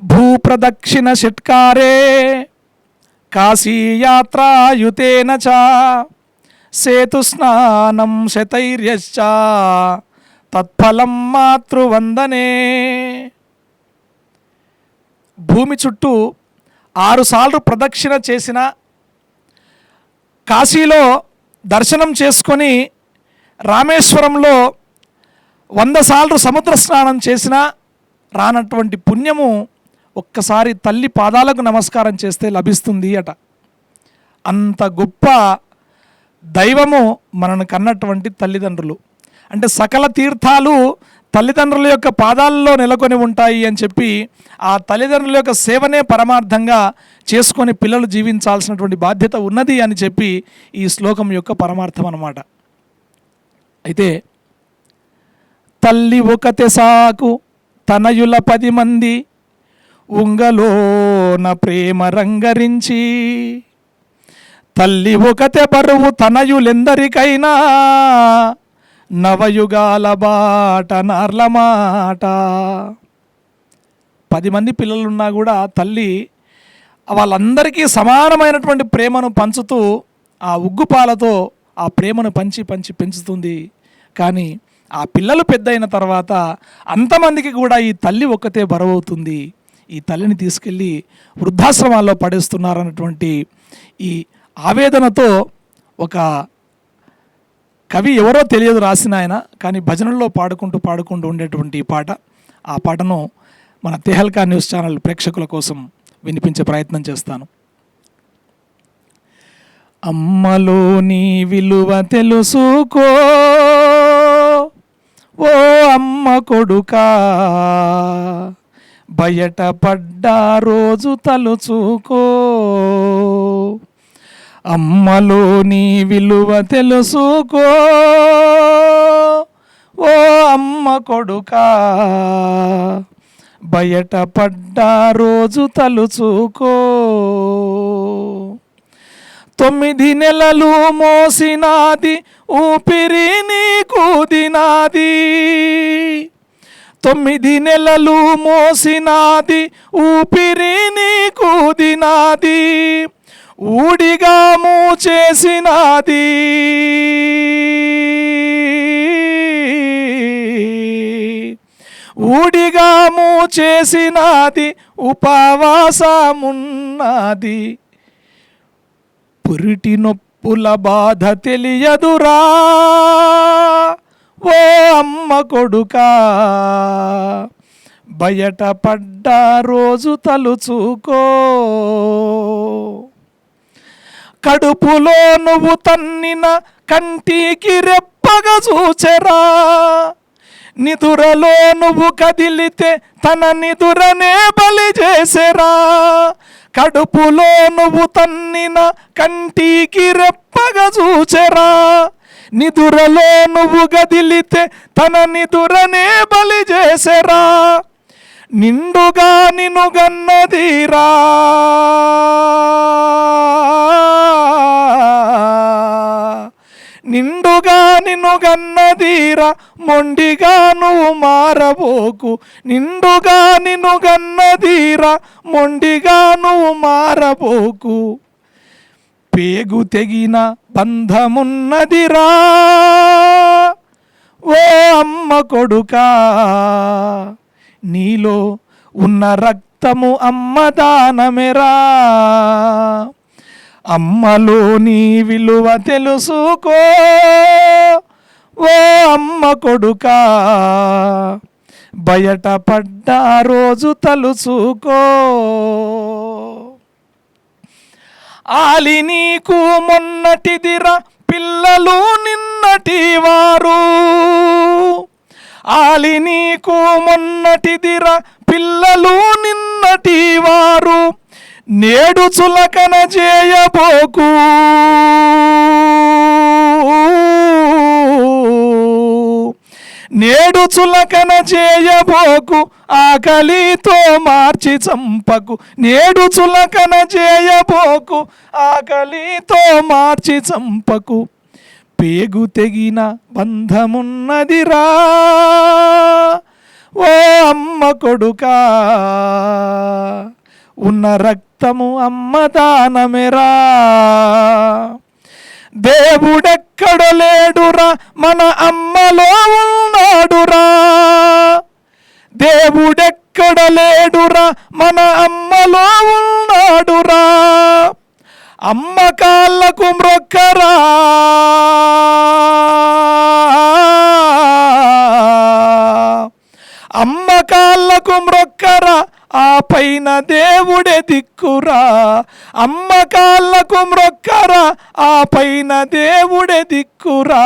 భూప్రదక్షిణ షట్కారే కాశీయాత్రాయుతేన చ సేతుస్నానం శతైర్యశ్చ తత్ఫలం మాతృవందనే. భూమి చుట్టూ ఆరుసార్లు ప్రదక్షిణ చేసిన కాశీలో దర్శనం చేసుకొని రామేశ్వరంలో వంద సార్లు సముద్ర స్నానం చేసిన రానటువంటి పుణ్యము ఒక్కసారి తల్లి పాదాలకు నమస్కారం చేస్తే లభిస్తుంది అట. అంత గొప్ప దైవము మనను కన్నటువంటి తల్లిదండ్రులు. అంటే సకల తీర్థాలు తల్లిదండ్రుల యొక్క పాదాల్లో నెలకొని ఉంటాయి అని చెప్పి ఆ తల్లిదండ్రుల యొక్క సేవనే పరమార్థంగా చేసుకొని పిల్లలు జీవించాల్సినటువంటి బాధ్యత ఉన్నది అని చెప్పి ఈ శ్లోకం యొక్క పరమార్థం అన్నమాట. అయితే తల్లి ఒకతే సాకు తనయుల పది మంది ఉంగలోన ప్రేమ రంగరించి తల్లి ఒకతె బరువు తనయులెందరికైనా నవయుగాల బాట నార్ల మాట. పది మంది పిల్లలున్నా కూడా తల్లి వాళ్ళందరికీ సమానమైనటువంటి ప్రేమను పంచుతూ ఆ ఉగ్గుపాలతో ఆ ప్రేమను పంచి పంచి పెంచుతుంది. కానీ ఆ పిల్లలు పెద్దయిన తర్వాత అంతమందికి కూడా ఈ తల్లి ఒక్కతే బరువవుతుంది. ఈ తల్లిని తీసుకెళ్ళి వృద్ధాశ్రమాల్లో పడేస్తున్నారన్నటువంటి ఈ ఆవేదనతో ఒక కవి ఎవరో తెలియదు రాసిన ఆయన కానీ భజనల్లో పాడుకుంటూ పాడుకుంటూ ఉండేటువంటి ఈ పాట. ఆ పాటను మన తెహల్కా న్యూస్ ఛానల్ ప్రేక్షకుల కోసం వినిపించే ప్రయత్నం చేస్తాను. అమ్మలోని విలువ తెలుసుకో ఓ అమ్మ కొడుకా. బయట పడ్డా రోజు తలుచుకో. అమ్మలోని విలువ తెలుసుకో. ఓ అమ్మ కొడుకా బయట పడ్డా రోజు తలుచుకో. తొమ్మిది నెలలు మోసినాది ఊపిరి నీకు దినాది. తొమ్మిది నెలలు మోసినాది ఊపిరి కూదినాది దినాది ఊడిగాము చేసినాది ఊడిగాము చేసినాది ఉపవాసమున్నది. పురిటి నొప్పుల బాధ తెలియదురా. ఓ అమ్మ కొడుకా బయట పడ్డ రోజు తలుచుకో. కడుపులో నువ్వు తన్నిన కంటికి రెప్పగా చూచెరా. నిదురలో నువ్వు కదిలితే తన నిదురనే బలి చేసెరా. కడుపులో నువ్వు తన్నిన కంటికి రెప్పగా చూచెరా. నిదురలో నువ్వు గదిలితే తన నిదురనే బలి చేసెరా. నిండుగా నిన్ను గన్నదీరా. నిండుగా నిన్ను గన్నదీరా. మొండిగా నువ్వు మారబోకు. నిండుగా నిన్ను గన్నదీరా. మొండిగా నువ్వు మారబోకు. పేగు తెగిన బంధమున్నదిరా ఓ అమ్మ కొడుకా నీలో ఉన్న రక్తము అమ్మ దానమెరా. అమ్మలో నీ విలువ తెలుసుకో. ఓ అమ్మ కొడుకా బయట పడ్డ రోజు తలుచుకో. ఆలి నీకు మొన్నటిదిరా పిల్లలు నిన్నటి వారు ఆలి నీకు మొన్నటిదిరా పిల్లలు నిన్నటి వారు నేడు చులకన చేయబోకు నేడు చులకన చేయబోకు ఆకలితో మార్చి చంపకు. నేడు చులకన చేయబోకు ఆకలితో మార్చి చంపకు. పేగు తెగిన బంధమున్నదిరా ఓ అమ్మ కొడుకా. ఉన్న రక్తము అమ్మ దానమెరా. దేవుడక్ లేడురా మన అమ్మలో ఉన్నాడురా. దేవుడెక్కడ లేడురా మన అమ్మలో ఉన్నాడురా. అమ్మ కాళ్ళకు మ్రొక్కరా. అమ్మ కాళ్ళకు మ్రొక్కరా. ఆ పైన దేవుడే దిక్కురా. అమ్మ కాళ్ళకు మ్రొక్కరా. ఆ పైన దేవుడే దిక్కురా.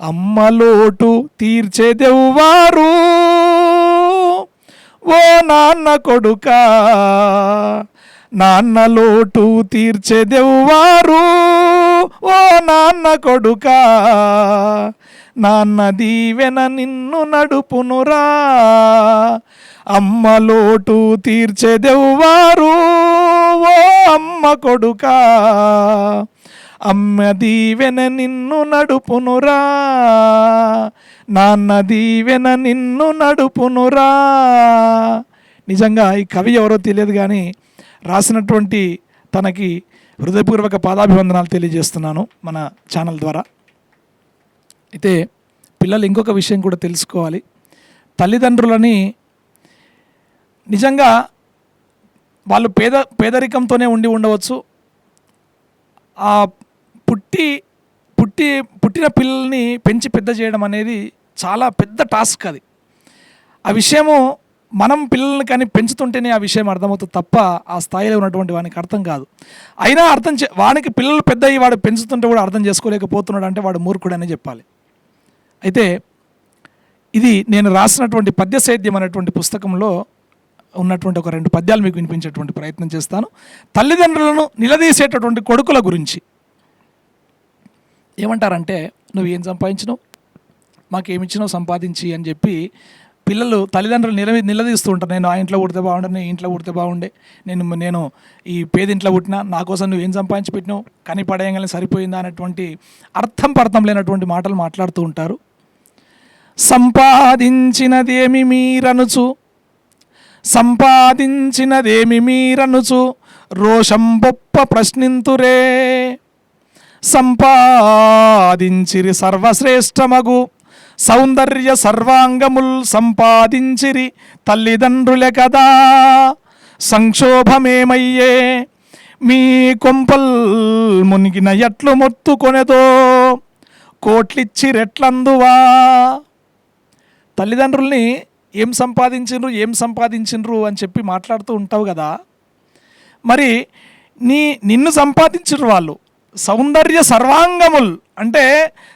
అమ్మ లోటు తీర్చేదెవ్వారు ఓ నాన్న కొడుక. నాన్న లోటు తీర్చేదెవ్వారు ఓ నాన్న కొడుక. నాన్న దీవెన నిన్ను నడుపునురా. అమ్మ లోటు తీర్చెదెవ్వారు ఓ అమ్మ కొడుకా. అమ్మ దీవెన నిన్ను నడుపునురా నాన్న దీవెన నిన్ను నడుపునురా. నిజంగా ఈ కవి ఎవరో తెలియదు కానీ రాసినటువంటి తనకి హృదయపూర్వక పాదాభివందనాలు తెలియజేస్తున్నాను మన ఛానల్ ద్వారా. అయితే పిల్లలు ఇంకొక విషయం కూడా తెలుసుకోవాలి. తల్లిదండ్రులని నిజంగా వాళ్ళు పేద పేదరికంతోనే ఉండి ఉండవచ్చు. ఆ పుట్టి పుట్టి పుట్టిన పిల్లల్ని పెంచి పెద్ద చేయడం అనేది చాలా పెద్ద టాస్క్ అది. ఆ విషయము మనం పిల్లల్ని కానీ పెంచుతుంటేనే ఆ విషయం అర్థమవుతుంది తప్ప ఆ స్థాయిలో ఉన్నటువంటి వానికి అర్థం కాదు. అయినా అర్థం చే వానికి పిల్లలు పెద్ద అయ్యి వాడు పెంచుతుంటే కూడా అర్థం చేసుకోలేకపోతున్నాడు అంటే వాడు మూర్ఖుడనే చెప్పాలి. అయితే ఇది నేను రాసినటువంటి పద్య సేద్యం అనేటువంటి పుస్తకంలో ఉన్నటువంటి ఒక రెండు పద్యాలు మీకు వినిపించేటువంటి ప్రయత్నం చేస్తాను. తల్లిదండ్రులను నిలదీసేటటువంటి కొడుకుల గురించి. ఏమంటారంటే నువ్వు ఏం సంపాదించినావు? మాకేమిచ్చినావు సంపాదించి అని చెప్పి పిల్లలు తల్లిదండ్రులు నిలవి నిలదీస్తూ ఉంటారు. నేను ఆ ఇంట్లో పుడితే బాగుండే నేను ఇంట్లో పుడితే బాగుండే. నేను నేను ఈ పేదింట్లో పుట్టినా నా కోసం నువ్వు ఏం సంపాదించి పెట్టినావు? కని పడేయగానే సరిపోయిందా అనేటువంటి అర్థం పర్థం లేనటువంటి మాటలు మాట్లాడుతూ ఉంటారు. సంపాదించినదేమి మీరనుచు? సంపాదించినదేమి మీరనుచు రోషం బొప్ప ప్రశ్నింతురే. సంపాదించిరి సర్వశ్రేష్టమగు సౌందర్య సర్వాంగముల్ సంపాదించిరి తల్లిదండ్రులే కదా సంక్షోభమేమయ్యే? మీ కొంపల్ మునిగిన ఎట్లు మొత్తుకొనేదో? కోట్లిచ్చి రెట్లందువా తల్లిదండ్రుల్ని ఏం సంపాదించిండ్రు ఏం సంపాదించిండ్రు అని చెప్పి మాట్లాడుతూ ఉంటావు కదా. మరి నీ నిన్ను సంపాదించరు వాళ్ళు సౌందర్య సర్వాంగముల్ అంటే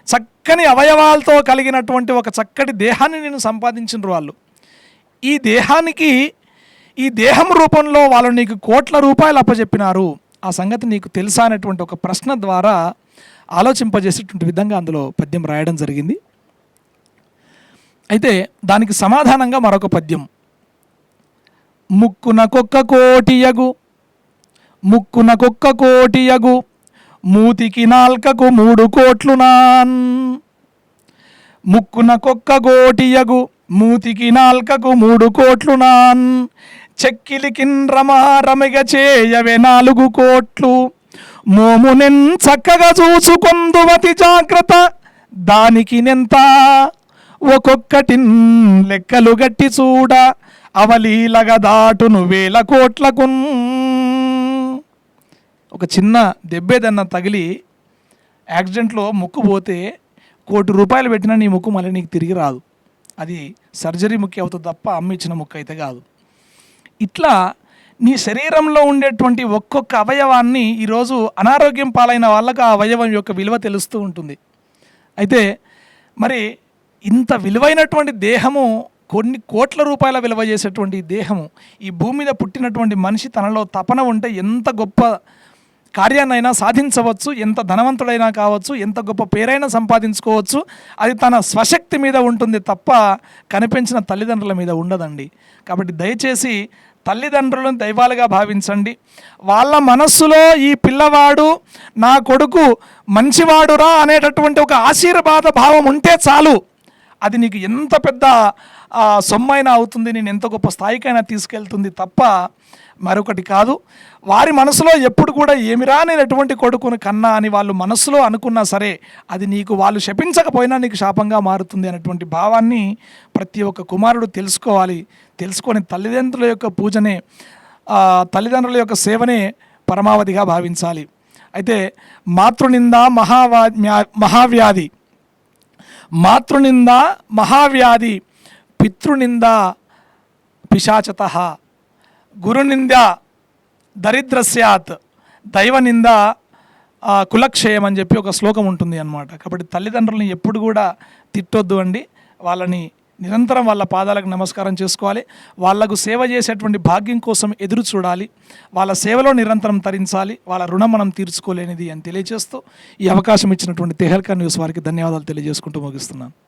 చక్కని అవయవాలతో కలిగినటువంటి ఒక చక్కటి దేహాన్ని నేను సంపాదించినారు వాళ్ళు. ఈ దేహానికి ఈ దేహం రూపంలో వాళ్ళు నీకు కోట్ల రూపాయలు అప్పచెప్పినారు ఆ సంగతి నీకు తెలుసా అనేటువంటి ఒక ప్రశ్న ద్వారా ఆలోచింపజేసేటువంటి విధంగా అందులో పద్యం రాయడం జరిగింది. అయితే దానికి సమాధానంగా మరొక పద్యం. ముక్కున కొక్క కోటియగు ముక్కున కొక్క కోటియగు మూతికి నాల్కకు మూడు కోట్లు నాన్. ముక్కున కొక్క కోటియగు మూతికి నాల్కకు మూడు కోట్లు నాన్. చెక్కిలికిన్ రమారమిగ చేయవే నాలుగు కోట్లు. మోమునెన్ చక్కగా చూసుకొందువతి జాగ్రత్త దానికి నెంత ఒక్కొక్కటిన్ లెక్కలు గట్టి చూడ అవలీలగా దాటును వేల కోట్లకున్. ఒక చిన్న దెబ్బేదన్న తగిలి యాక్సిడెంట్లో ముక్కు పోతే కోటి రూపాయలు పెట్టినా నీ ముక్కు మళ్ళీ నీకు తిరిగి రాదు. అది సర్జరీ ముక్కు అవుతుంది తప్ప అమ్మ ఇచ్చిన ముక్కు అయితే కాదు. ఇట్లా నీ శరీరంలో ఉండేటువంటి ఒక్కొక్క అవయవాన్ని ఈరోజు అనారోగ్యం పాలైన వాళ్ళకు ఆ అవయవం యొక్క విలువ తెలుస్తూ ఉంటుంది. అయితే మరి ఇంత విలువైనటువంటి దేహము కొన్ని కోట్ల రూపాయల విలువ చేసేటువంటి దేహము ఈ భూమి మీద పుట్టినటువంటి మనిషి తనలో తపన ఉంటే ఎంత గొప్ప కార్యాన్నైనా సాధించవచ్చు ఎంత ధనవంతుడైనా కావచ్చు ఎంత గొప్ప పేరైనా సంపాదించుకోవచ్చు అది తన స్వశక్తి మీద ఉంటుంది తప్ప కనిపించిన తల్లిదండ్రుల మీద ఉండదండి. కాబట్టి దయచేసి తల్లిదండ్రులను దైవాలుగా భావించండి. వాళ్ళ మనస్సులో ఈ పిల్లవాడు నా కొడుకు మంచివాడురా అనేటటువంటి ఒక ఆశీర్వాద భావం ఉంటే చాలు. అది నీకు ఎంత పెద్ద ఆ, సొమ్మైనా అవుతుంది నేను ఎంత గొప్ప స్థాయికైనా తీసుకెళ్తుంది తప్ప మరొకటి కాదు. వారి మనసులో ఎప్పుడు కూడా ఏమిరా నేను ఎటువంటి కొడుకును కన్నా అని వాళ్ళు మనసులో అనుకున్నా సరే అది నీకు వాళ్ళు శపించకపోయినా నీకు శాపంగా మారుతుంది అనేటువంటి భావాన్ని ప్రతి ఒక్క కుమారుడు తెలుసుకోవాలి. తెలుసుకొని తల్లిదండ్రుల యొక్క పూజనే తల్లిదండ్రుల యొక్క సేవనే పరమావధిగా భావించాలి. అయితే మాతృనింద మహావా మ్యా- మహావ్యాధి మాతృనింద మహావ్యాధి పితృనింద పిశాచత గురునింద దరిద్రస్యాత్ దైవనింద కులక్షయం అని చెప్పి ఒక శ్లోకం ఉంటుంది అన్నమాట. కాబట్టి తల్లిదండ్రులను ఎప్పుడు కూడా తిట్టొద్దు అండి. వాళ్ళని నిరంతరం వాళ్ళ పాదాలకు నమస్కారం చేసుకోవాలి. వాళ్ళకు సేవ చేసేటువంటి భాగ్యం కోసం ఎదురు చూడాలి. వాళ్ళ సేవలో నిరంతరం తరించాలి. వాళ్ళ రుణం మనం తీర్చుకోలేనిది అని తెలియజేస్తూ ఈ అవకాశం ఇచ్చినటువంటి తెహల్కా న్యూస్ వారికి ధన్యవాదాలు తెలియజేసుకుంటూ ముగిస్తున్నాను.